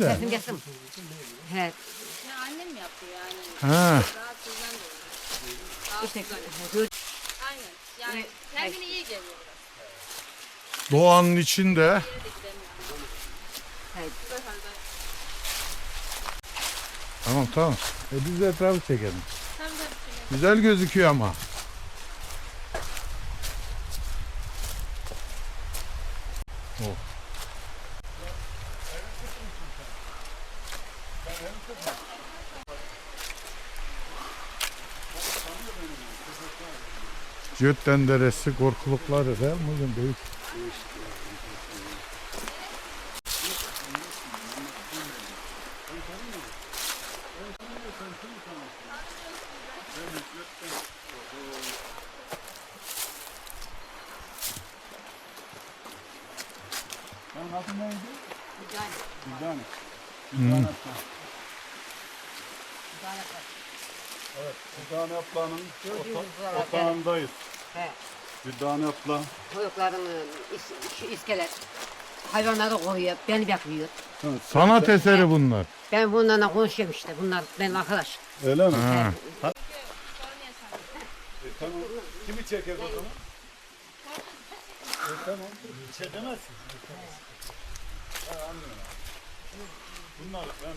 Kesin kesin. He. Ya annem yaptı yani. Ha. İşte Aynen. Yani kendine iyi geliyor biraz. Doğanın içinde. De de. Tamam tamam. E biz de etrafı çekelim. Tabii tabii. şimdi. Güzel gözüküyor ama. Oh. Cötten Deresi korkulukları değil mi? Bugün? Büyük. Hı. Dürdane ablanın Gördüğünüz üzere otağındayız. He. Abla. Çocukların is, şu iskelet. Hayvanları koruyor, beni bekliyor. Sanat eseri bunlar. Ben bunlarla konuşuyorum işte. Bunlar benim arkadaş. Öyle mi? Ha. E, tamam. Kimi çeker o zaman? E, tamam. Çekemezsin. Ha, anlıyorum. Bunlar ben